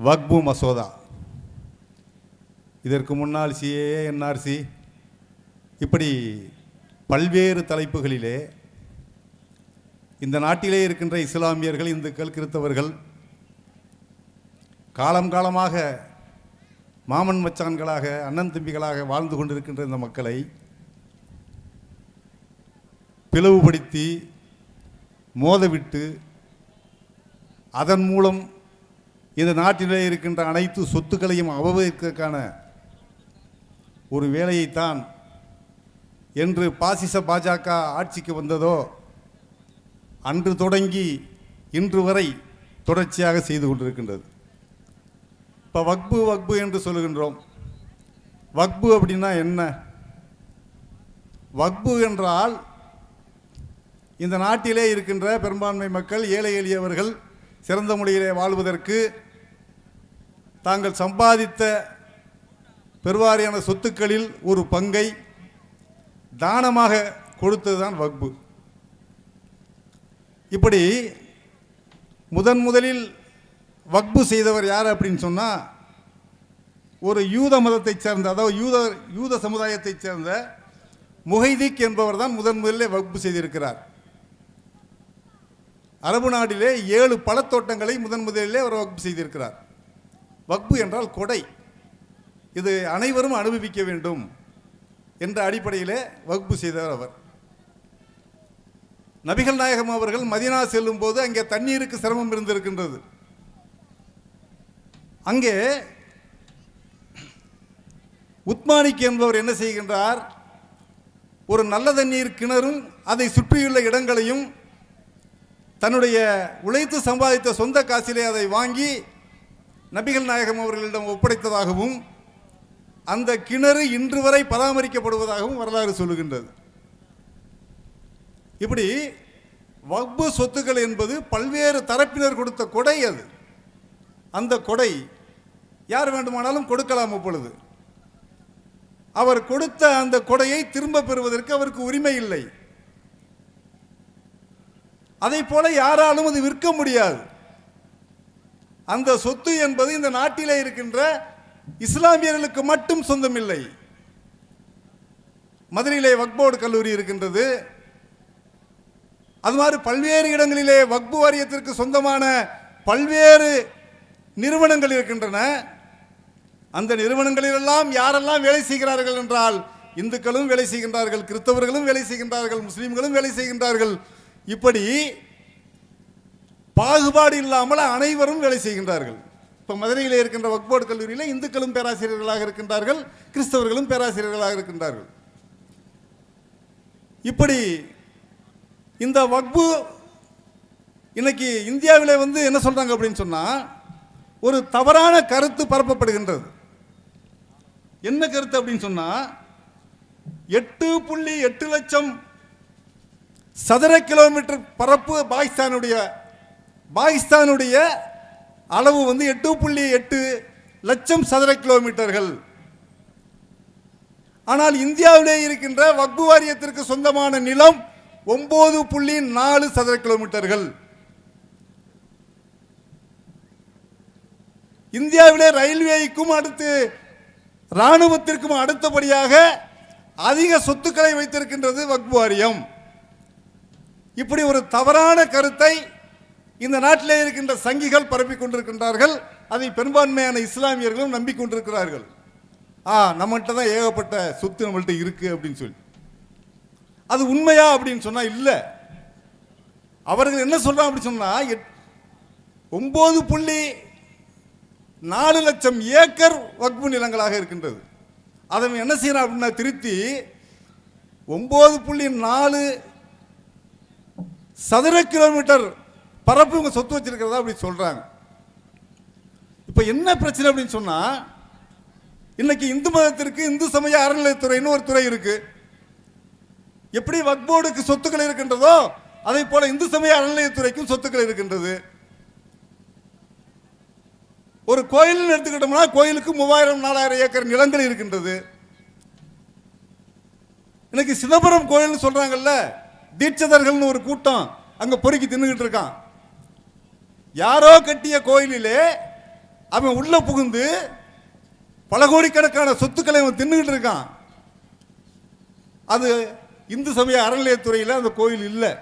வக்பு மசோதா. இதற்கு முன்னால் சிஏஏ என்ஆர்சி இப்படி பல்வேறு தலைப்புகளிலே இந்த நாட்டிலே இருக்கின்ற இஸ்லாமியர்கள் இந்துக்கள் கிறித்தவர்கள் காலம் காலமாக மாமன் மச்சான்களாக அண்ணன் தம்பிகளாக வாழ்ந்து கொண்டிருக்கின்ற இந்த மக்களை பிளவுபடுத்தி மோதவிட்டு அதன் மூலம் இந்த நாட்டிலே இருக்கின்ற அனைத்து சொத்துக்களையும் அபகரிப்பதற்கான ஒரு வேலையைத்தான் என்று பாசிச பாஜக ஆட்சிக்கு வந்ததோ அன்று தொடங்கி இன்று வரை தொடர்ச்சியாக செய்து கொண்டிருக்கின்றது. இப்போ வக்பு வக்பு என்று சொல்லுகின்றோம். வக்பு அப்படின்னா என்ன? வக்பு என்றால் இந்த நாட்டிலே இருக்கின்ற பெரும்பான்மை மக்கள் ஏழை எளியவர்கள் சிறந்த முறையிலே வாழ்வதற்கு தாங்கள் சம்பாதித்த பெருவாரியான சொத்துக்களில் ஒரு பங்கை தானமாக கொடுத்தது தான் வக்பு. இப்படி முதன் முதலில் வக்பு செய்தவர் யார் அப்படின்னு சொன்னால் ஒரு யூத மதத்தைச் சேர்ந்த அதாவது யூத யூத சமுதாயத்தைச் சேர்ந்த முஹைதிக் என்பவர் தான் முதன் முதலில் வக்பு செய்திருக்கிறார். அரபு நாட்டிலே ஏழு பழத்தோட்டங்களை முதன் முதலிலே அவர் வக்பு செய்திருக்கிறார். வக்பு என்றால் கொடை. இது அனைவரும் அனுபவிக்க வேண்டும் என்ற அடிப்படையிலே வகுப்பு செய்தவர் அவர். நபிகள் நாயகம் அவர்கள் மதினா செல்லும் போது அங்கே தண்ணீருக்கு சிரமம் இருந்திருக்கின்றது. அங்கே உத்மானிக் என்பவர் என்ன செய்கின்றார்? ஒரு நல்ல தண்ணீர் கிணறும் அதை சுற்றியுள்ள இடங்களையும் தன்னுடைய உழைத்து சம்பாதித்த சொந்த காசிலே அதை வாங்கி நபிகள் நாயகம் அவர்களிடம் ஒப்படைத்ததாகவும் அந்த கிணறு இன்று வரை பராமரிக்கப்படுவதாகவும் வரலாறு சொல்லுகின்றது. இப்படி வக்பு சொத்துக்கள் என்பது பல்வேறு தரப்பினர் கொடுத்த கொடை அது. அந்த கொடை யார் வேண்டுமானாலும் கொடுக்கலாம் இப்பொழுது அவர் கொடுத்த அந்த கொடையை திரும்ப பெறுவதற்கு அவருக்கு உரிமை இல்லை. அதை போல யாராலும் அது விற்க முடியாது. அந்த சொத்து என்பது இந்த நாட்டிலே இருக்கின்ற இஸ்லாமியர்களுக்கு மட்டும் சொந்தமில்லை. மதுரையிலே வக்போர்டு கல்லூரி இருக்கின்றது. அது மாதிரி பல்வேறு இடங்களிலே வக்பு வாரியத்திற்கு சொந்தமான பல்வேறு நிறுவனங்கள் இருக்கின்றன. அந்த நிறுவனங்களிலெல்லாம் யாரெல்லாம் வேலை செய்கிறார்கள் என்றால் இந்துக்களும் வேலை செய்கின்றார்கள் கிறிஸ்தவர்களும் வேலை செய்கின்றார்கள் முஸ்லீம்களும் வேலை செய்கின்றார்கள். இப்படி பாகுபாடு இல்லாமல் அனைவரும் வேலை செய்கின்றார்கள். இப்போ மதுரையில் இருக்கின்ற வக்போர்டு கல்லூரியில் இந்துக்களும் பேராசிரியர்களாக இருக்கின்றார்கள் கிறிஸ்தவர்களும் பேராசிரியர்களாக இருக்கின்றார்கள். இப்படி இந்த வக்பு இன்னைக்கு இந்தியாவில் வந்து என்ன சொல்றாங்க அப்படின்னு சொன்னா ஒரு தவறான கருத்து பரப்பப்படுகின்றது. என்ன கருத்து அப்படின்னு சொன்னா எட்டு புள்ளி எட்டு லட்சம் சதுர கிலோமீட்டர் பரப்பு பாகிஸ்தானுடைய பாகிஸ்தானுடைய அளவு வந்து எட்டு புள்ளி எட்டு லட்சம் சதுர கிலோமீட்டர்கள். ஆனால் இந்தியாவிலே இருக்கின்ற வக்பு வாரியத்திற்கு சொந்தமான நிலம் ஒன்பது புள்ளி நாலு சதுர கிலோமீட்டர்கள். இந்தியாவிலே ரயில்வேக்கும் அடுத்து இராணுவத்திற்கும் அடுத்தபடியாக அதிக சொத்துக்களை வைத்திருக்கின்றது வக்பு வாரியம். இப்படி ஒரு தவறான கருத்தை இந்த நாட்டிலே இருக்கின்ற சங்கிகள் பரப்பிக் கொண்டிருக்கின்றார்கள். அதை பெரும்பான்மையான இஸ்லாமியர்களும் நம்பிக்கொண்டிருக்கிறார்கள். ஆ நம்மகிட்ட தான் ஏகப்பட்ட சொத்து நம்மள்கிட்ட இருக்கு அப்படின்னு சொல்லி. அது உண்மையா அப்படின்னு சொன்னால் இல்லை. அவர்கள் என்ன சொல்கிறான் அப்படின்னு சொன்னால் எட்- புள்ளி நாலு லட்சம் ஏக்கர் வக்பு நிலங்களாக இருக்கின்றது. அதை அவன் என்ன செய்யறான் அப்படின்னா திருத்தி ஒம்பது புள்ளி நாலு சதுர கிலோமீட்டர் பரப்பு இவங்க சொத்து வச்சிருக்கிறதா அப்படி சொல்றாங்க. இப்போ என்ன பிரச்சனை அப்படின்னு சொன்னா இன்னைக்கு இந்து மதத்திற்கு இந்து சமய அறநிலையத்துறைன்னு ஒரு துறை இருக்கு. எப்படி வக்போர்டுக்கு சொத்துக்கள் இருக்கின்றதோ அதே போல இந்து சமய அறநிலையத்துறைக்கும் சொத்துக்கள் இருக்கின்றது. ஒரு கோயில்னு எடுத்துக்கிட்டோம்னா கோயிலுக்கு மூவாயிரம் நாலாயிரம் ஏக்கர் நிலங்கள் இருக்கின்றது. இன்னைக்கு சிதம்பரம் கோயில்னு சொல்றாங்கல்ல தீட்சதர்கள்னு ஒரு கூட்டம் அங்க பொறுக்கி தின்னுகிட்டு இருக்கான். யாரோ கட்டிய கோயிலிலே அவன் உள்ள புகுந்து பல கோடிக்கணக்கான சொத்துக்களை அவன் தின்னுகிட்டு இருக்கான். அது இந்து சமய அறநிலையத்துறையில் அந்த கோயில் இல்லை.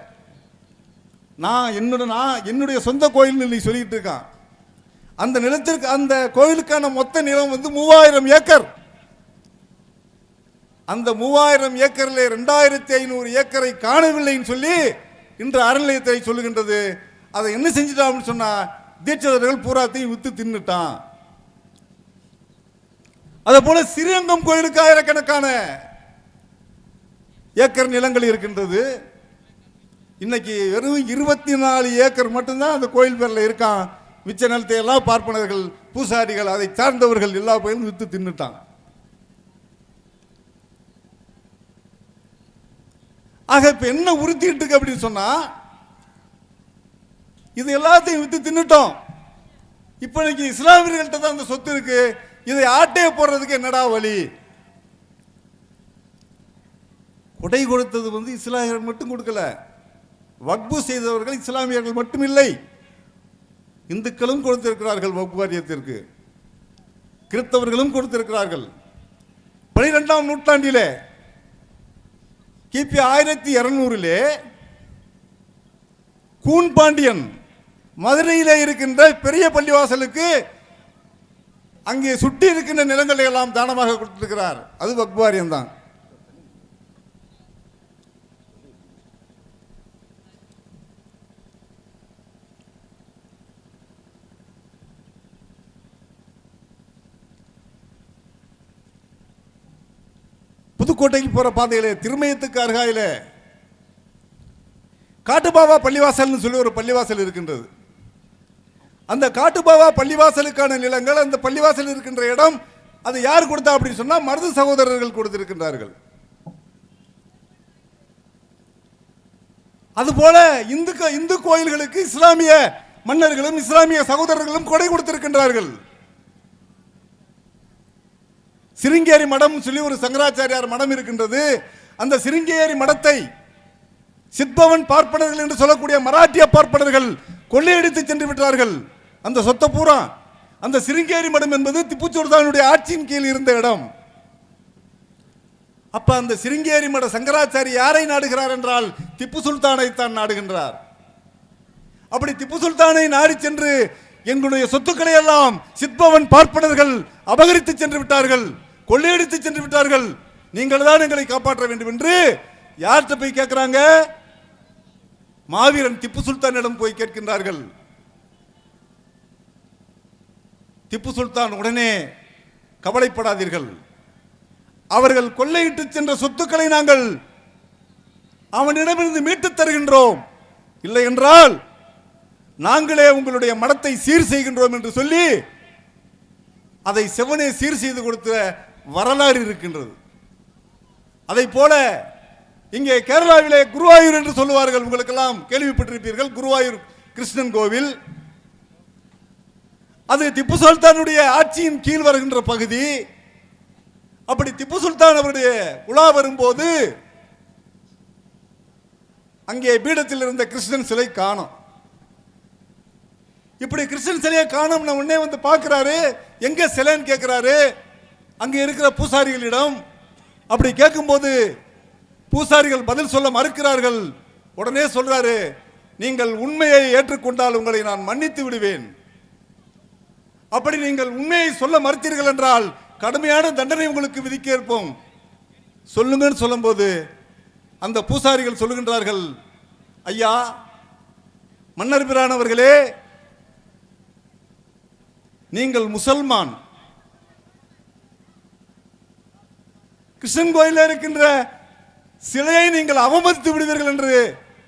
நான் என்னோட நான் என்னுடைய சொந்த கோயில்னு நீ சொல்லிட்டு இருக்கான். அந்த நிலத்திற்கு அந்த கோயிலுக்கான மொத்த நிலம் வந்து மூவாயிரம் ஏக்கர். அந்த மூவாயிரம் ஏக்கரில் ரெண்டாயிரத்தி ஐநூறு ஏக்கரை காணவில்லைன்னு சொல்லி இன்று அறநிலையத்துறை சொல்லுகின்றது. அதை என்ன செஞ்சிட்டான்னு சொன்னா தீட்சிதர்கள் பூராத்தையும் வித்து தின்னுட்டான். அதே போல ஸ்ரீரங்கம் கோயிலுக்கு ஆயிரக்கணக்கான ஏக்கர் நிலங்கள் இருக்கின்றது. இன்னைக்கு வெறும் இருபத்தி நாலு ஏக்கர் மட்டும்தான் அந்த கோயில் பேரில் இருக்கான். மிச்ச நிலத்தை எல்லாம் பார்ப்பனர்கள் பூசாரிகள் அதை சார்ந்தவர்கள் எல்லா பயிலும் வித்து தின்னுட்டாங்க ஆக இப்போ என்ன உறுத்திட்டு இருக்கு அப்படின்னு சொன்னா இது எல்லாத்தையும் வித்து தின்னுட்டோம். இப்போதைக்கு இன்னைக்கு இஸ்லாமியர்கள்ட்ட தான் அந்த சொத்து இருக்கு. இதை ஆட்டையை போடுறதுக்கு என்னடா வழி? கொடை கொடுத்தது வந்து இஸ்லாமியர்கள் மட்டும் கொடுக்கல. வக்பு செய்தவர்கள் இஸ்லாமியர்கள் மட்டும் இல்லை இந்துக்களும் கொடுத்திருக்கிறார்கள் வக்பு வாரியத்திற்கு கிறிஸ்தவர்களும் கொடுத்திருக்கிறார்கள். பனிரெண்டாம் நூற்றாண்டிலே கிபி ஆயிரத்தி இரநூறிலே கூன் பாண்டியன் மதுரையில் இருக்கின்ற பெரிய பள்ளிவாசலுக்கு அங்கே சுற்றி இருக்கின்ற நிலங்களை எல்லாம் தானமாக கொடுத்திருக்கிறார். அது வக்வாரியம் தான் புதுக்கோட்டைக்கு போற பாதையில் திருமயத்துக்கு அருகாயிலே காட்டுபாவா பள்ளிவாசல்னு சொல்லி ஒரு பள்ளிவாசல் இருக்கின்றது. அந்த காட்டுபாவா பள்ளிவாசலுக்கான நிலங்கள் அந்த பள்ளிவாசல் இருக்கின்ற இடம் அது யார் கொடுத்தா அப்படின்னு சொன்னால் மருது சகோதரர்கள் கொடுத்திருக்கின்றார்கள். அதுபோல இந்து இந்து கோயில்களுக்கு இஸ்லாமிய மன்னர்களும் இஸ்லாமிய சகோதரர்களும் கொடை கொடுத்திருக்கின்றார்கள். சிருங்கேரி மடம் சொல்லி ஒரு சங்கராச்சாரியார் மடம் இருக்கின்றது. அந்த சிருங்கேரி மடத்தை சித்பவன் பார்ப்பனர்கள் என்று சொல்லக்கூடிய மராட்டிய பார்ப்பனர்கள் கொள்ளையடித்து சென்று விட்டார்கள். அந்த சொத்தை பூரா அந்த சிருங்கேரி மடம் என்பது திப்பு சுல்தானுடைய ஆட்சியின் கீழ் இருந்த இடம். அப்ப அந்த சிருங்கேரி மட சங்கராச்சாரி யாரை நாடுகிறார் என்றால் திப்பு சுல்தானை தான் நாடுகின்றார். அப்படி திப்பு சுல்தானை நாடி சென்று எங்களுடைய சொத்துக்களை எல்லாம் சித்பவன் பார்ப்பனர்கள் அபகரித்து சென்று விட்டார்கள். கொள்ளையடித்து சென்று விட்டார்கள். நீங்கள் தான் எங்களை காப்பாற்ற வேண்டும் என்று யார்கிட்ட போய் கேட்கிறாங்க மாவீரன் திப்பு சுல்தானிடம் போய் கேட்கின்றார்கள். திப்பு சுல்தான் உடனே கவலைப்படாதீர்கள். அவர்கள் கொள்ளையிட்டு சென்ற சொத்துக்களை நாங்கள் அவனிடமிருந்து மீட்டுத் தருகின்றோம். இல்லை என்றால் நாங்களே உங்களுடைய மடத்தை சீர் செய்கின்றோம் என்று சொல்லி அதை செவனே சீர் செய்து கொடுத்த வரலாறு இருக்கின்றது. அதை போல இங்கே கேரளாவிலே குருவாயூர் என்று சொல்லுவார்கள். உங்களுக்கெல்லாம் கேள்விப்பட்டிருப்பீர்கள். குருவாயூர் கிருஷ்ணன் கோவில். அது திப்பு சுல்தானுடைய ஆட்சியின் கீழ் வருகின்ற பகுதி. அப்படி திப்பு சுல்தான் அவருடைய உலா வரும்போது அங்கே பீடத்தில் இருந்த கிருஷ்ணன் சிலை காணும். இப்படி கிருஷ்ணன் சிலையை காணோம்னு உடனே வந்து பார்க்கிறாரு. எங்க சிலைன்னு கேட்கிறாரு. அங்கே இருக்கிற பூசாரிகளிடம் அப்படி கேட்கும்போது பூசாரிகள் பதில் சொல்ல மறுக்கிறார்கள். உடனே சொல்றாரு நீங்கள் உண்மையை ஏற்றுக்கொண்டால் உங்களை நான் மன்னித்து விடுவேன். அப்படி நீங்கள் உண்மையை சொல்ல மறுத்தீர்கள் என்றால் கடுமையான தண்டனை உங்களுக்கு விதிக்க இருப்போம் சொல்லுங்கன்னு சொல்லும்போது அந்த பூசாரிகள் சொல்லுகின்றார்கள் ஐயா மன்னர் பிரானவர்களே நீங்கள் முசல்மான் கிருஷ்ணன் கோயிலில் இருக்கின்ற சிலையை நீங்கள் அவமதித்து விடுவீர்கள் என்று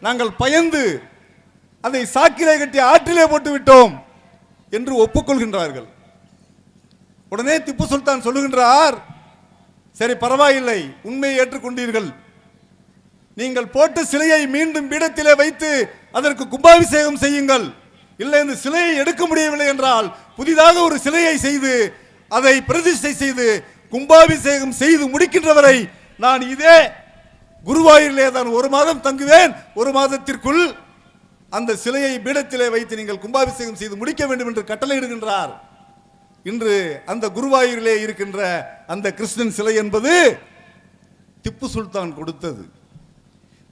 நாங்கள் பயந்து அதை சாக்கிலே கட்டி ஆற்றிலே போட்டு விட்டோம் என்று ஒப்புக்கொள்கின்றார்கள். உடனே திப்பு சுல்தான் சொல்லுகின்றார் சரி பரவாயில்லை உண்மையை ஏற்றுக்கொண்டீர்கள். நீங்கள் போட்ட சிலையை மீண்டும் பீடத்திலே வைத்து அதற்கு கும்பாபிஷேகம் செய்யுங்கள். இல்லை இந்த சிலையை எடுக்க முடியவில்லை என்றால் புதிதாக ஒரு சிலையை செய்து அதை பிரதிஷ்டை செய்து கும்பாபிஷேகம் செய்து முடிக்கின்றவரை நான் இதே குருவாயூரிலே தான் ஒரு மாதம் தங்குவேன். ஒரு மாதத்திற்குள் அந்த சிலையை பீடத்திலே வைத்து நீங்கள் கும்பாபிஷேகம் செய்து முடிக்க வேண்டும் என்று கட்டளையிடுகின்றார். இன்று அந்த குருவாயூரிலே இருக்கின்ற அந்த கிருஷ்ணன் சிலை என்பது திப்பு சுல்தான் கொடுத்தது.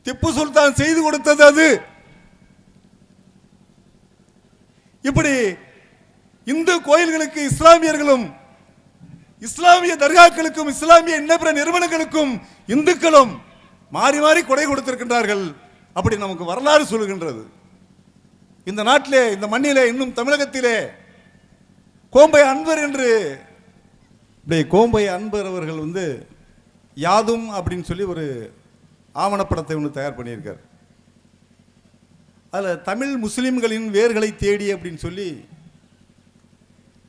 திப்பு சுல்தான் செய்து கொடுத்தது அது. இப்படி இந்து கோயில்களுக்கு இஸ்லாமியர்களும் இஸ்லாமிய தர்காக்களுக்கும் இஸ்லாமிய இன்னபிற நிறுவனங்களுக்கும் இந்துக்களும் மாறி மாறி கொடை கொடுத்திருக்கின்றார்கள். அப்படி நமக்கு வரலாறு சொல்லுகின்றது இந்த நாட்டிலே இந்த மண்ணிலே இன்னும் தமிழகத்திலே கோம்பை அன்பர் என்று இப்படி கோம்பை அன்பர் அவர்கள் வந்து யாதும் அப்படின்னு சொல்லி ஒரு ஆவணப்படத்தை ஒன்று தயார் பண்ணியிருக்கார். அதில் தமிழ் முஸ்லீம்களின் வேர்களை தேடி அப்படின்னு சொல்லி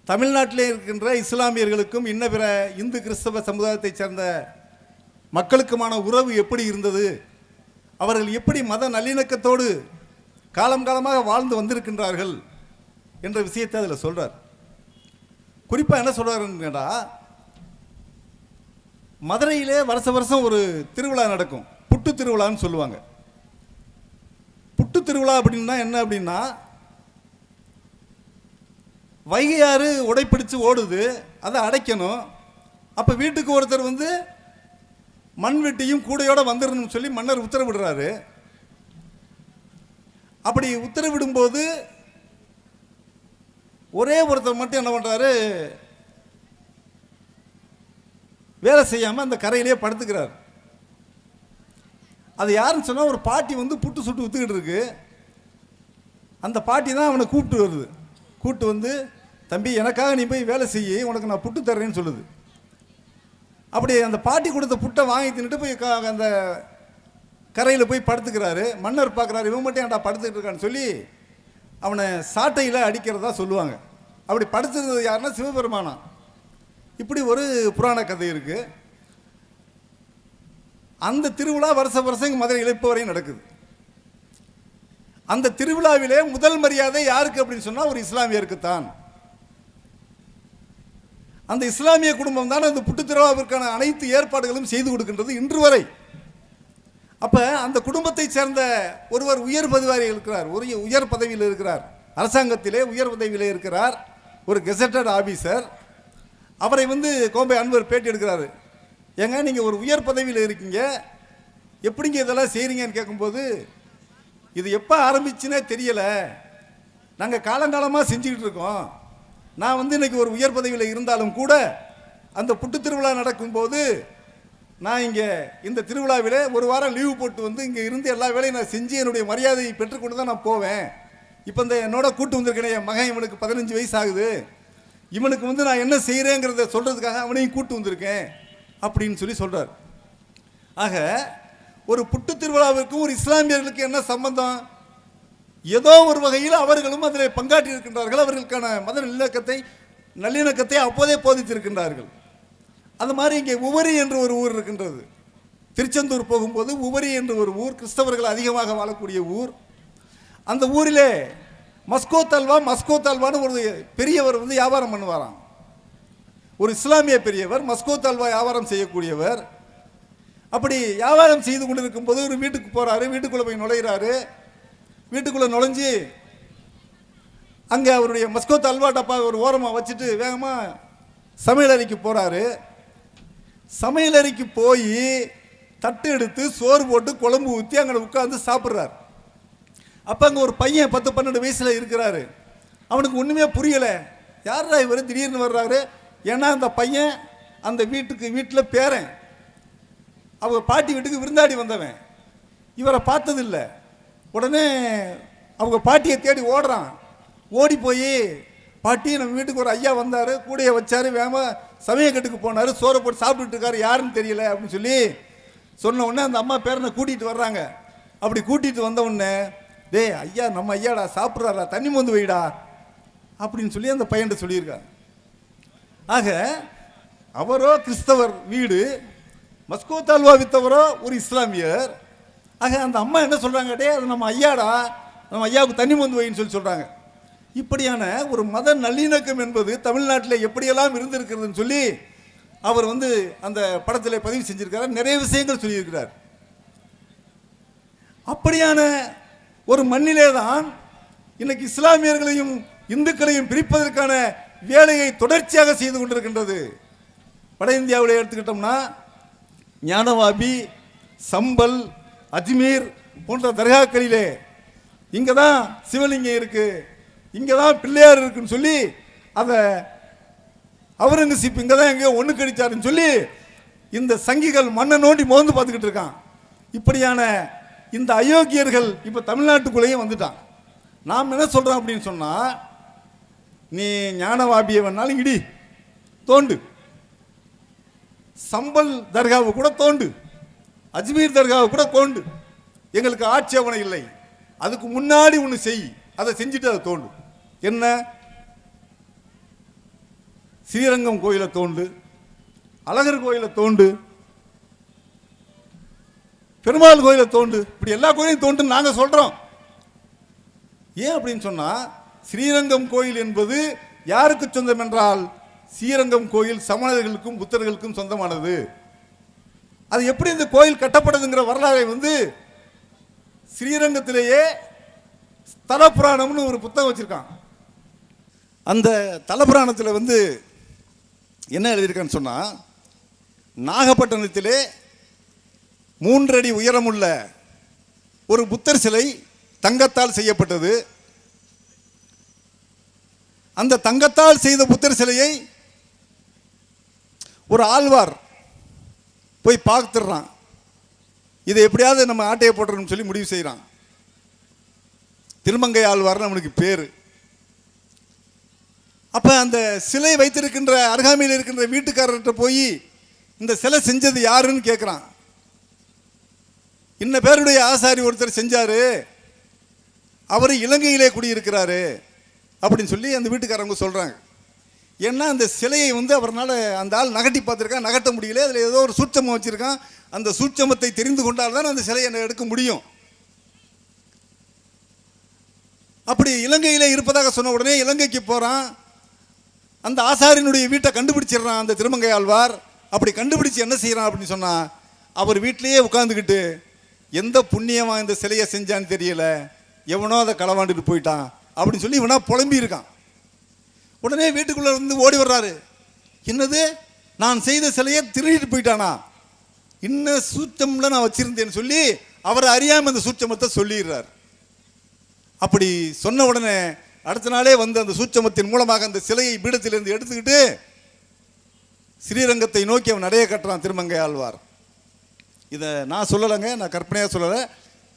தமிழ்நாட்டிலே இருக்கின்ற இஸ்லாமியர்களுக்கும் இன்ன பிற இந்து கிறிஸ்தவ சமுதாயத்தைச் சேர்ந்த மக்களுக்குமான உறவு எப்படி இருந்தது? அவர்கள் எப்படி மத நல்லிணக்கத்தோடு காலம் காலமாக வாழ்ந்து வந்திருக்கின்றார்கள் என்ற விஷயத்தை அதில் சொல்கிறார் குறிப்பாக என்ன சொல்றாருன்னு கேட்டால் மதுரையிலே வருஷ வருஷம் ஒரு திருவிழா நடக்கும். புட்டு திருவிழான்னு சொல்லுவாங்க. புட்டு திருவிழா அப்படின்னா என்ன அப்படின்னா வைகையாறு உடைப்பிடிச்சு ஓடுது அதை அடைக்கணும். அப்போ வீட்டுக்கு ஒருத்தர் வந்து மண் வெட்டியும் கூடையோடு வந்துடணும்னு சொல்லி மன்னர் உத்தரவிடுறாரு. அப்படி உத்தரவிடும்போது ஒரே ஒருத்தர் மட்டும் என்ன பண்ணுறாரு வேலை செய்யாமல் அந்த கரையிலேயே படுத்துக்கிறார். அது யாருன்னு சொன்னால் ஒரு பாட்டி வந்து புட்டு சுட்டு வித்துக்கிட்டு இருக்கு. அந்த பாட்டி தான் அவனை கூப்பிட்டு வருது. கூப்பிட்டு வந்து தம்பி எனக்காக நீ போய் வேலை செய்யி உனக்கு நான் புட்டு தர்றேன்னு சொல்லுது. அப்படி அந்த பாட்டி கொடுத்த புட்டை வாங்கி தின்னுட்டு போய் அந்த கரையில் போய் படுத்துக்கிறாரு. மன்னர் பார்க்குறாரு இவன் மட்டும் ஏன்டா படுத்துக்கிட்டு இருக்கான்னு சொல்லி அவனை சாட்டையில் அடிக்கிறதா சொல்லுவாங்க. அப்படி படுத்துருந்தது யாருன்னா சிவபெருமானா. இப்படி ஒரு புராண கதை இருக்குது அந்த திருவிழா வருஷ வருஷம் இங்கே மதுரையில் இப்போ வரையும் நடக்குது. அந்த திருவிழாவிலே முதல் மரியாதை யாருக்கு அப்படின்னு சொன்னால் ஒரு இஸ்லாமியருக்கு தான் அந்த இஸ்லாமிய குடும்பம் தான் அந்த புட்டு அனைத்து ஏற்பாடுகளும் செய்து கொடுக்கின்றது இன்று வரை. அப்போ அந்த குடும்பத்தை சேர்ந்த ஒருவர் உயர் பதவியாக இருக்கிறார். ஒரு உயர் பதவியில் இருக்கிறார். அரசாங்கத்திலே உயர் பதவியில் இருக்கிறார். ஒரு கெசட்டட் ஆஃபீஸர் அவரை வந்து கோம்பை அன்வர் பேட்டி எடுக்கிறாரு. ஏங்க நீங்கள் ஒரு உயர் பதவியில் இருக்கீங்க. எப்படிங்க இதெல்லாம் செய்கிறீங்கன்னு கேட்கும்போது இது எப்போ ஆரம்பிச்சுன்னே தெரியலை. நாங்கள் காலங்காலமாக செஞ்சுக்கிட்டு இருக்கோம். நான் வந்து இன்றைக்கி ஒரு உயர் பதவியில் இருந்தாலும் கூட அந்த புட்டு திருவிழா நடக்கும்போது நான் இங்கே இந்த திருவிழாவிலே ஒரு வாரம் லீவு போட்டு வந்து இங்கே இருந்து எல்லா வேலையும் நான் செஞ்சு என்னுடைய மரியாதையை பெற்றுக்கொண்டு தான் நான் போவேன். இப்போ இந்த என்னோட கூட்டு வந்திருக்கேன் என் மகன் இவனுக்கு பதினஞ்சு வயசு ஆகுது இவனுக்கு வந்து நான் என்ன செய்கிறேங்கிறத சொல்கிறதுக்காக அவனையும் கூட்டு வந்திருக்கேன் அப்படின்னு சொல்லி சொல்கிறார் ஆக ஒரு புட்டு திருவிழாவிற்கும் ஒரு இஸ்லாமியர்களுக்கு என்ன சம்பந்தம்? ஏதோ ஒரு வகையில் அவர்களும் அதில் பங்காற்றி இருக்கின்றார்கள் அவர்களுக்கான மத நல்லிணக்கத்தை நல்லிணக்கத்தை அப்போதே போதித்திருக்கின்றார்கள். அந்த மாதிரி இங்கே உவரி என்று ஒரு ஊர் இருக்கின்றது. திருச்செந்தூர் போகும்போது உவரி என்று ஒரு ஊர் கிறிஸ்தவர்கள் அதிகமாக வாழக்கூடிய ஊர். அந்த ஊரிலே மஸ்கோ தல்வா மஸ்கோ தல்வான்னு ஒரு பெரியவர் வந்து வியாபாரம் பண்ணுவாராம். ஒரு இஸ்லாமிய பெரியவர் மஸ்கோ தல்வா வியாபாரம் செய்யக்கூடியவர். அப்படி வியாபாரம் செய்து கொண்டிருக்கும் போது ஒரு வீட்டுக்கு போகிறாரு வீட்டுக்குள்ள போய் நுழையிறாரு. வீட்டுக்குள்ள நுழைஞ்சு அங்கே அவருடைய மஸ்கோ தல்வா டப்பா ஒரு ஓரமாக வச்சுட்டு வேகமாக சமையலறைக்கு போகிறாரு சமையலறைக்கு போய் தட்டு எடுத்து சோறு போட்டு குழம்பு ஊற்றி அங்கே உட்காந்து சாப்பிட்றாரு. அப்போ அங்கே ஒரு பையன் பத்து பன்னெண்டு வயசில் இருக்கிறாரு. அவனுக்கு ஒன்றுமே புரியலை. யாரா இவர்? திடீர்னு வர்றாரு. ஏன்னா அந்த பையன் அந்த வீட்டுக்கு வீட்டில் பேரன். அவங்க பாட்டி வீட்டுக்கு விருந்தாடி வந்தவன். இவரை பார்த்ததில்ல. உடனே அவங்க பாட்டியை தேடி ஓடுறான். ஓடி போய் பாட்டி நம்ம வீட்டுக்கு ஒரு ஐயா வந்தார் கூடையை வச்சார் வேகமாக சமயக்கட்டுக்கு போனார் சோறை போட்டு சாப்பிட்டுட்டு இருக்காரு யாருன்னு தெரியல அப்படின்னு சொல்லி சொன்ன உடனே அந்த அம்மா பேரனை கூட்டிகிட்டு வர்றாங்க. அப்படி கூட்டிகிட்டு வந்த உடனே டேய் ஐயா நம்ம ஐயாடா சாப்பிட்றாரா தண்ணி மந்து வைடா அப்படின்னு சொல்லி அந்த பையன்கிட்ட சொல்லியிருக்காங்க ஆக அவரோ கிறிஸ்தவர் வீடு மஸ்கோ தால்வா வித்தவரோ ஒரு இஸ்லாமியர் ஆக அந்த அம்மா என்ன சொல்கிறாங்க டே அது நம்ம ஐயாடா நம்ம ஐயாவுக்கு தண்ணி மந்து வைன்னு சொல்லி சொல்கிறாங்க இப்படியான ஒரு மத நல்லிணக்கம் என்பது தமிழ்நாட்டில் எப்படியெல்லாம் இருந்திருக்கிறதுன்னு சொல்லி அவர் வந்து அந்த படத்தில் பதிவு செஞ்சுருக்கிறார் நிறைய விஷயங்கள் சொல்லியிருக்கிறார். அப்படியான ஒரு மண்ணிலே தான் இன்னைக்கு இஸ்லாமியர்களையும் இந்துக்களையும் பிரிப்பதற்கான வேலையை தொடர்ச்சியாக செய்து கொண்டிருக்கின்றது. வட இந்தியாவில் எடுத்துக்கிட்டோம்னா ஞானவாபி சம்பல் அஜ்மீர் போன்ற தர்காக்களிலே இங்கே தான் சிவலிங்கம் இருக்குது இங்கே தான் பிள்ளையார் இருக்குன்னு சொல்லி அதை அவுரங்கசீப் இங்கே தான் எங்கேயோ ஒன்று கடிச்சாருன்னு சொல்லி இந்த சங்கிகள் மண்ணை நோண்டி மோந்து பார்த்துக்கிட்டு இருக்கான். இப்படியான இந்த அயோக்கியர்கள் இப்போ தமிழ்நாட்டுக்குள்ளேயும் வந்துட்டான். நாம் என்ன சொல்கிறோம் அப்படின்னு சொன்னால் நீ ஞானவாபியை வேணாலும் இடி தோண்டு. சம்பல் தர்காவை கூட தோண்டு. அஜ்மீர் தர்காவை கூட தோண்டு. எங்களுக்கு ஆட்சேபனை இல்லை. அதுக்கு முன்னாடி ஒன்று செய். அதை செஞ்சுட்டு அதை தோண்டு. என்ன? ஸ்ரீரங்கம் கோயிலை தோண்டு. அழகர் கோயிலை தோண்டு. பெருமாள் கோயிலை தோண்டு. இப்படி எல்லா கோயிலையும் தோண்டுன்னு நாங்கள் சொல்கிறோம் ஏன் அப்படின்னு சொன்னால் ஸ்ரீரங்கம் கோயில் என்பது யாருக்கு சொந்தம் என்றால் ஸ்ரீரங்கம் கோயில் சமணர்களுக்கும் புத்தர்களுக்கும் சொந்தமானது. அது எப்படி இந்த கோயில் கட்டப்படுதுங்கிற வரலாறை வந்து ஸ்ரீரங்கத்திலேயே ஸ்தல புராணம்னு ஒரு புத்தகம் வச்சுருக்கான். அந்த தலபுராணத்தில் வந்து என்ன எழுதியிருக்கான்னு சொன்னால் நாகப்பட்டினத்திலே மூன்றடி உயரமுள்ள ஒரு புத்தர் சிலை தங்கத்தால் செய்யப்பட்டது. அந்த தங்கத்தால் செய்த புத்தர் சிலையை ஒரு ஆழ்வார் போய் பார்த்துடுறான். இதை எப்படியாவது நம்ம ஆட்டையை போட்டுறோம்னு சொல்லி முடிவு செய்கிறான் திருமங்கை ஆழ்வார்னு அவனுக்கு பேர். அப்போ அந்த சிலை வைத்திருக்கின்ற அருகாமையில் இருக்கின்ற வீட்டுக்காரர்கிட்ட போய் இந்த சிலை செஞ்சது யாருன்னு கேட்குறான் இன்ன பேருடைய ஆசாரி ஒருத்தர் செஞ்சாரு. அவர் இலங்கையிலே குடியிருக்கிறாரு அப்படின்னு சொல்லி அந்த வீட்டுக்காரங்க சொல்கிறாங்க ஏன்னா அந்த சிலையை வந்து அவர்னால் அந்த ஆள் நகட்டி பார்த்துருக்கான் நகட்ட முடியல. அதில் ஏதோ ஒரு சூட்சமம் வச்சுருக்கான். அந்த சூட்சமத்தை தெரிந்து கொண்டால் தான் அந்த சிலையை எடுக்க முடியும். அப்படி இலங்கையில் இருப்பதாக சொன்ன உடனே இலங்கைக்கு போகிறான் அந்த ஆசாரியனுடைய வீட்டை கண்டுபிடிச்சிடுறான் அந்த திருமங்கை ஆழ்வார். அப்படி கண்டுபிடிச்சு என்ன செய்கிறான் அப்படின்னு சொன்னால் அவர் வீட்டிலேயே உட்காந்துக்கிட்டு எந்த புண்ணியமாக இந்த சிலையை செஞ்சான்னு தெரியல. எவனோ அதை களவாண்டுட்டு போயிட்டான் அப்படின்னு சொல்லி இவனா புலம்பி இருக்கான் உடனே வீட்டுக்குள்ளே இருந்து ஓடி வர்றாரு. என்னது? நான் செய்த சிலையை திருடிட்டு போயிட்டானா? இன்ன சூச்சம்ல நான் வச்சுருந்தேன்னு சொல்லி அவர் அறியாமல் அந்த சூச்சமத்தை சொல்லிடுறார். அப்படி சொன்ன உடனே அடுத்த நாளே வந்து அந்த சூட்சமத்தின் மூலமாக அந்த சிலையை பீடத்திலிருந்து எடுத்துக்கிட்டு ஸ்ரீரங்கத்தை நோக்கி அவன் நடைய கட்டுறான் திருமங்கை ஆழ்வார். இதை நான் சொல்லலைங்க நான் கற்பனையாக சொல்லலை.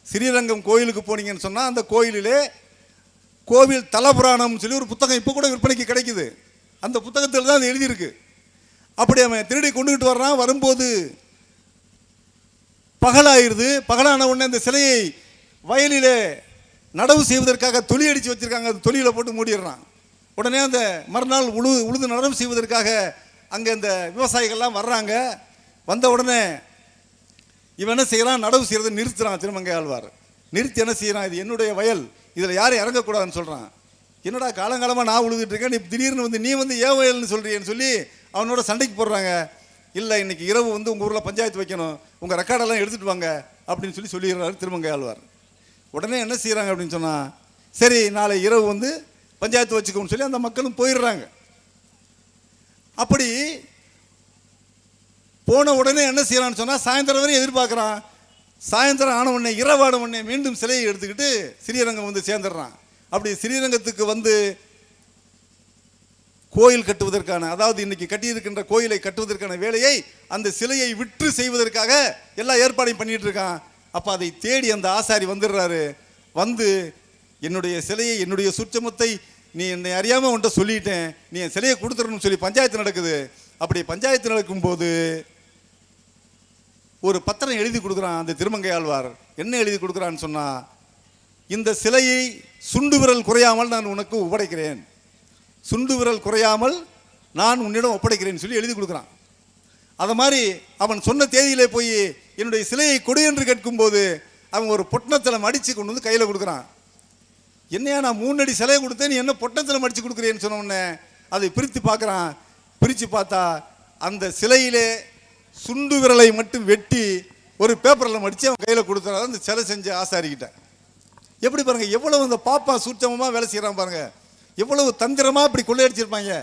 ஸ்ரீரங்கம் கோயிலுக்கு போனீங்கன்னு சொன்னால் அந்த கோயிலிலே கோவில் தலபுராணம் சொல்லி ஒரு புத்தகம் இப்போ கூட விற்பனைக்கு கிடைக்குது. அந்த புத்தகத்தில் தான் அது எழுதியிருக்கு. அப்படி அவன் திருடி கொண்டுகிட்டு வர்றான். வரும்போது பகலாயிருது. பகலான உடனே அந்த சிலையை வயலில் நடவு செய்வதற்காக தொழில் அடித்து வச்சிருக்காங்க. அந்த தொலியில போட்டு மூடிடுறான். உடனே அந்த மறுநாள் உழு உழுது நடவு செய்வதற்காக அங்கே அந்த விவசாயிகள்லாம் வர்றாங்க. வந்த உடனே இவன் என்ன செய்கிறான் நடவு செய்கிறத நிறுத்துறான் திருமங்கை ஆழ்வார். நிறுத்தி என்ன செய்கிறான் இது என்னுடைய வயல். இதில் யாரும் இறங்கக்கூடாதுன்னு சொல்கிறான் என்னடா காலங்காலமாக நான் உழுதுட்டு இருக்கேன்? நீ திடீர்னு வந்து நீ வந்து ஏன் வயல்னு சொல்கிறீன்னு சொல்லி அவனோட சண்டைக்கு போடுறாங்க. இல்லை இன்னைக்கு இரவு வந்து உங்கள் ஊரில் பஞ்சாயத்து வைக்கணும். உங்கள் ரெக்கார்டெல்லாம் எடுத்துட்டு வாங்க அப்படின்னு சொல்லி சொல்லிடுறாரு திருமங்கை ஆழ்வார். உடனே என்ன செய்கிறாங்க அப்படின்னு சொன்னால் சரி நாளை இரவு வந்து பஞ்சாயத்து வச்சுக்கோன்னு சொல்லி அந்த மக்களும் போயிடுறாங்க. அப்படி போன உடனே என்ன செய்யறான்னு சொன்னால் சாயந்தரம் வரையும் எதிர்பார்க்குறான். சாயந்தரம் ஆன உடனே இரவான உடனே மீண்டும் சிலையை எடுத்துக்கிட்டு ஸ்ரீரங்கம் வந்து சேர்ந்துடுறான். அப்படி ஸ்ரீரங்கத்துக்கு வந்து கோயில் கட்டுவதற்கான அதாவது இன்னைக்கு கட்டியிருக்கின்ற கோயிலை கட்டுவதற்கான வேலையை அந்த சிலையை விற்று செய்வதற்காக எல்லா ஏற்பாடையும் பண்ணிட்டு இருக்கான். அப்போ அதை தேடி அந்த ஆசாரி வந்துடுறாரு. வந்து என்னுடைய சிலையை என்னுடைய சுற்றமத்தை நீ என்னை அறியாமல் உன்ட்ட சொல்லிட்டேன். நீ என் சிலையை கொடுத்துடணும்னு சொல்லி பஞ்சாயத்து நடக்குது. அப்படி பஞ்சாயத்து நடக்கும்போது ஒரு பத்திரம் எழுதி கொடுக்குறான் அந்த திருமங்கையாழ்வார். என்ன எழுதி கொடுக்குறான்னு சொன்னால் இந்த சிலையை சுண்டு விரல் குறையாமல் நான் உனக்கு ஒப்படைக்கிறேன். சுண்டு விரல் குறையாமல் நான் உன்னிடம் ஒப்படைக்கிறேன்னு சொல்லி எழுதி கொடுக்குறான். அதை மாதிரி அவன் சொன்ன தேதியிலே போய் என்னுடைய சிலையை கொடு என்று கேட்கும்போது அவன் ஒரு பொட்டணத்தில் மடித்து கொண்டு வந்து கையில் கொடுக்குறான். என்னையா நான் மூணு அடி சிலையை கொடுத்தேன் நீ என்ன பொட்டணத்தில் மடித்து கொடுக்குறேன்னு சொன்ன உடனே அதை பிரித்து பார்க்குறான். பிரித்து பார்த்தா அந்த சிலையிலே சுண்டு விரலை மட்டும் வெட்டி ஒரு பேப்பரில் மடித்து அவன் கையில் கொடுத்துறாரு அந்த சிலை செஞ்ச ஆசாரிக்கிட்டேன் எப்படி பாருங்கள் எவ்வளவு அந்த பாப்பா சூட்சமமாக வேலை செய்கிறான் பாருங்கள் எவ்வளவு தந்திரமாக இப்படி கொள்ளையடிச்சிருப்பாங்க.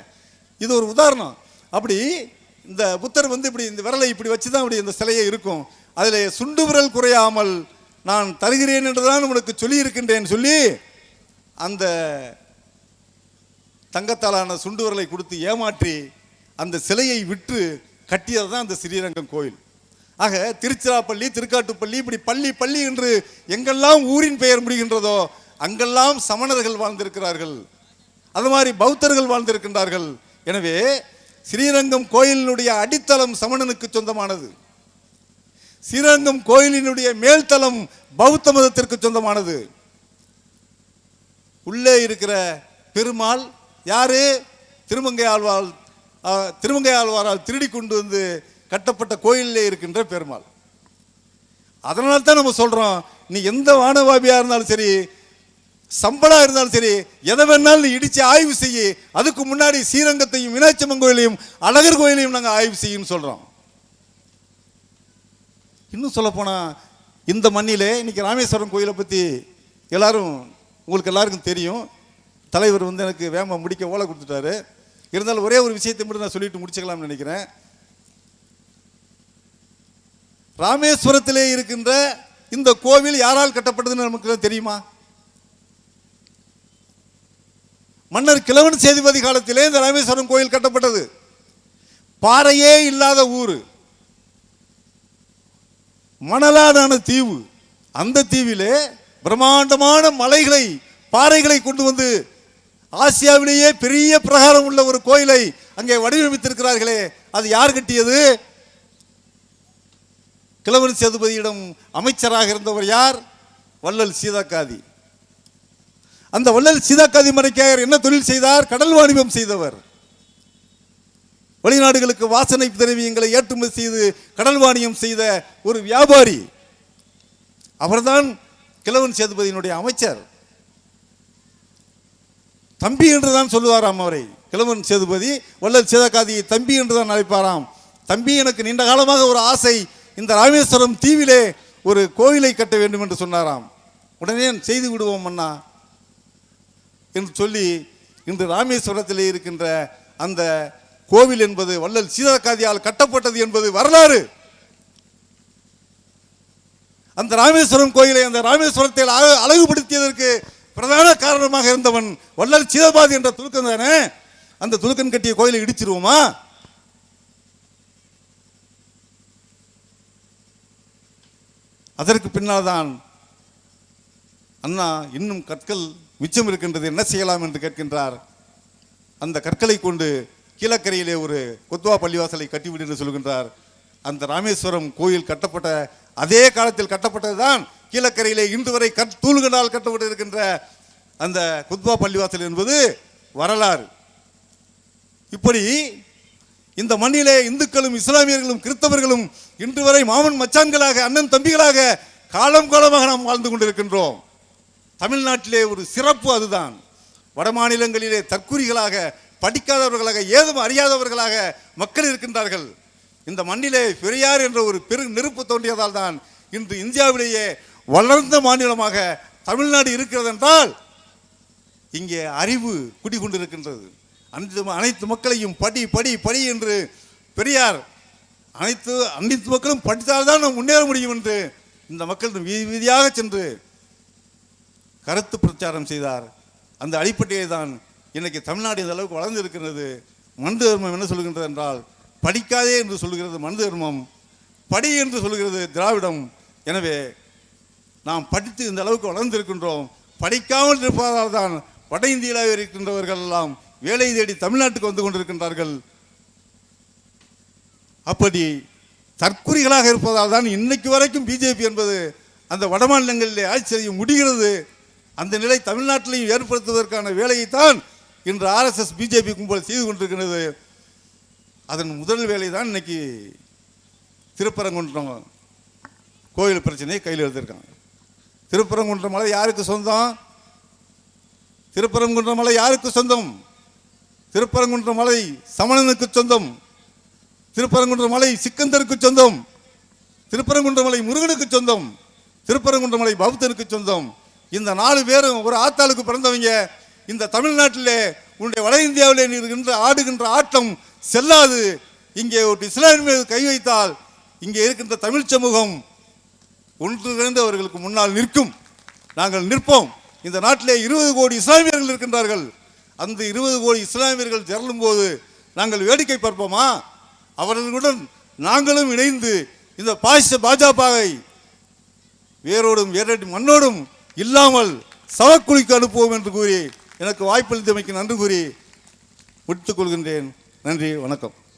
இது ஒரு உதாரணம். அப்படி இந்த புத்தர் வந்து இப்படி இந்த விரலை இப்படி வச்சு தான் இப்படி இந்த சிலையை இருக்கும். அதில் சுண்டு விரல் குறையாமல் நான் தருகிறேன் என்று தான் உனக்கு சொல்லி இருக்கின்றேன் சொல்லி அந்த தங்கத்தாலான சுண்டு விரலை கொடுத்து ஏமாற்றி அந்த சிலையை விற்று கட்டியது தான் அந்த ஸ்ரீரங்கம் கோயில். ஆக திருச்சிராப்பள்ளி திருக்காட்டுப்பள்ளி இப்படி பள்ளி பள்ளி என்று எங்கெல்லாம் ஊரின் பெயர் முடிகின்றதோ அங்கெல்லாம் சமணர்கள் வாழ்ந்திருக்கிறார்கள். அது மாதிரி பௌத்தர்கள் வாழ்ந்திருக்கின்றார்கள். எனவே ஸ்ரீரங்கம் கோயிலினுடைய அடித்தளம் சமணனுக்கு சொந்தமானது. ஸ்ரீரங்கம் கோயிலினுடைய மேல்தளம் பௌத்த மதத்திற்கு சொந்தமானது. உள்ளே இருக்கிற பெருமாள் யாரு? திருமங்கை ஆழ்வாள் திருமங்கை ஆழ்வாரால் திருடி கொண்டு வந்து கட்டப்பட்ட கோயிலே இருக்கின்ற பெருமாள். அதனால தான் நம்ம சொல்கிறோம் நீ எந்த வானவாபியாக இருந்தாலும் சரி சம்பளா இருந்தாலும் சரி எதை வேணாலும் நீ இடிச்சு ஆய்வு செய்யி அதுக்கு முன்னாடி ஸ்ரீரங்கத்தையும் மீனாட்சியம்மன் கோயிலையும் அழகர் கோயிலையும் நாங்கள் ஆய்வு செய்யுன்னு சொல்கிறோம் இன்னும் சொல்லப்போனால் இந்த மண்ணிலே இன்னைக்கு ராமேஸ்வரம் கோயிலை பற்றி எல்லாரும் உங்களுக்கு எல்லாருக்கும் தெரியும். தலைவர் வந்து எனக்கு வேம முடிக்க ஓலை கொடுத்துட்டாரு. இருந்தாலும் ஒரே ஒரு விஷயத்தை மட்டும் நான் சொல்லிட்டு முடிச்சுக்கலாம்னு நினைக்கிறேன். ராமேஸ்வரத்திலே இருக்கின்ற இந்த கோவில் யாரால் கட்டப்பட்டதுன்னு நமக்கு தெரியுமா? மன்னர் கிழவன் சேதுபதி காலத்திலே இந்த ராமேஸ்வரம் கோயில் கட்டப்பட்டது. பாறையே இல்லாத ஊர். மணலாடான தீவு. அந்த தீவிலே பிரம்மாண்டமான மலைகளை பாறைகளை கொண்டு வந்து ஆசியாவிலேயே பெரிய பிரகாரம் உள்ள ஒரு கோயிலை அங்கே வடிவமைத்திருக்கிறார்களே. அது யார் கட்டியது? கிழவன் சேதுபதியிடம் அமைச்சராக இருந்தவர் யார்? வள்ளல் சீதாக்காதி. அந்த வள்ளல் சீதாக்காதி மறைக்கையர் என்ன தொழில் செய்தார்? கடல் வாணிபம் செய்தவர். வெளிநாடுகளுக்கு வாசனை திரவியங்களை ஏற்றுமதி செய்து கடல் வாணியம் செய்த ஒரு வியாபாரி. அவர்தான் கிழவன் சேதுபதியினுடைய அமைச்சர். தம்பி என்று தான் சொல்லுவாராம் அவரை. கிழவன் சேதுபதி வள்ளல் சேதகாதியை தம்பி என்று தான் அழைப்பாராம். தம்பி எனக்கு நீண்ட காலமாக ஒரு ஆசை. இந்த ராமேஸ்வரம் தீவிலே ஒரு கோவிலை கட்ட வேண்டும் என்று சொன்னாராம். உடனே செய்து விடுவோம் அண்ணா என்று சொல்லி இன்று ராமேஸ்வரத்தில் இருக்கின்ற அந்த கோவில் என்பது வள்ளல் சீதாக்காதியால் கட்டப்பட்டது என்பது வரலாறு. அந்த ராமேஸ்வரம் கோயிலை அந்த ராமேஸ்வரத்தில் அழகுபடுத்தியதற்கு பிரதான காரணமாக இருந்தவன் வள்ளல் சீதபாதி என்ற துலுக்கன் தானே? அந்த துலுக்கன் கட்டிய கோயிலை இடிச்சிருவோமா? அதற்கு பின்னால் தான் அண்ணா இன்னும் கற்கள் மிச்சம் இருக்கின்றது என்ன செய்யலாம் என்று கேட்கின்றார். அந்த கற்களை கொண்டு கீழக்கரையிலே ஒரு கொத்வா பள்ளிவாசலை கட்டிவிடு என்று சொல்கின்றார். அந்த ராமேஸ்வரம் கோயில் கட்டப்பட்ட அதே காலத்தில் கட்டப்பட்டதுதான் கீழக்கரையிலே இன்று வரை கட் தூள்களால் கட்டப்பட்டு இருக்கின்ற அந்த குத்வா பள்ளிவாசல் என்பது வரலாறு. இப்படி இந்த மண்ணிலே இந்துக்களும் இஸ்லாமியர்களும் கிறிஸ்தவர்களும் இன்று வரை மாமன் மச்சான்களாக அண்ணன் தம்பிகளாக காலம் காலமாக நாம் வாழ்ந்து கொண்டிருக்கின்றோம். தமிழ்நாட்டிலே ஒரு சிறப்பு அதுதான். வட மாநிலங்களிலே தற்குறிகளாக படிக்காதவர்களாக ஏதும் அறியாதவர்களாக மக்கள் இருக்கின்றார்கள். இந்த மண்ணிலே பெரியார் என்ற ஒரு பெரு நெருப்பு தோன்றியதால் தான் இன்று இந்தியாவிலேயே வளர்ந்த மாநிலமாக தமிழ்நாடு இருக்கிறது என்றால் இங்கே அறிவு குடிகொண்டிருக்கின்றது. அனைத்து அனைத்து மக்களையும் படி படி படி என்று பெரியார் அனைத்து அனைத்து மக்களும் படித்தால்தான் நாம் முன்னேற முடியும் என்று இந்த மக்கள் வீதி வீதியாக சென்று கருத்து பிரச்சாரம் செய்தார். அந்த அடிப்படையை தான் இன்றைக்கு தமிழ்நாடு இந்த அளவுக்கு வளர்ந்து இருக்கிறது மனித தர்மம் என்ன சொல்கின்றது என்றால் படிக்காதே என்று சொல்கிறது மனித தர்மம் படி என்று சொல்கிறது திராவிடம். எனவே நாம் படித்து இந்த அளவுக்கு வளர்ந்திருக்கின்றோம். படிக்காமல் இருப்பதால் தான் வட இந்தியாவில் இருக்கின்றவர்கள் எல்லாம் வேலை தேடி தமிழ்நாட்டுக்கு வந்து கொண்டிருக்கின்றார்கள். அப்படி தற்குறிகளாக இருப்பதால் தான் இன்னைக்கு வரைக்கும் பிஜேபி என்பது அந்த வட மாநிலங்களிலே ஆட்சி செய்ய முடிகிறது. அந்த நிலை தமிழ்நாட்டிலையும் ஏற்படுத்துவதற்கான வேலையைத்தான் இன்று ஆர்எஸ்எஸ் பிஜேபி கும்பல் செய்து கொண்டிருக்கிறது. அதன் முதல் வேலை தான் இன்னைக்கு திருப்பரங்குன்றம் கோயில் பிரச்சனையை கையில் எடுத்திருக்காங்க. திருப்பரங்குன்றம் மலை யாருக்கு சொந்தம்? திருப்பரங்குன்ற மலை யாருக்கு சொந்தம்? திருப்பரங்குன்றம் மலை சமணனுக்கு சொந்தம். திருப்பரங்குன்ற மலை சிக்கந்தருக்கு சொந்தம். திருப்பரங்குன்ற மலை முருகனுக்கு சொந்தம். திருப்பரங்குன்ற மலை பௌத்தனுக்கு சொந்தம். இந்த நாலு பேரும் ஒரு ஆத்தாளுக்கு பிறந்தவங்க. இந்த தமிழ்நாட்டிலே உன்னுடைய வட இந்தியாவிலே நீ ஆடுகின்ற ஆட்டம் செல்லாது. இங்கே ஒரு இஸ்லாமின் மீது கை வைத்தால் இங்கே இருக்கின்ற தமிழ் சமூகம் ஒன்றிணைந்து அவர்களுக்கு முன்னால் நிற்கும். நாங்கள் நிற்போம். இந்த நாட்டிலே இருபது கோடி இஸ்லாமியர்கள் இருக்கின்றார்கள். அந்த இருபது கோடி இஸ்லாமியர்கள் திரளும் போது நாங்கள் வேடிக்கை பார்ப்போமா? அவர்களுடன் நாங்களும் இணைந்து இந்த பாசிச பாஜகவை வேரோடும் வேரடி மண்ணோடும் இல்லாமல் சவக்குழிக்கு அனுப்புவோம் என்று கூறி எனக்கு வாய்ப்பளித்தமைக்கு நன்றி கூறி முடித்துக் கொள்கின்றேன். நன்றி வணக்கம்.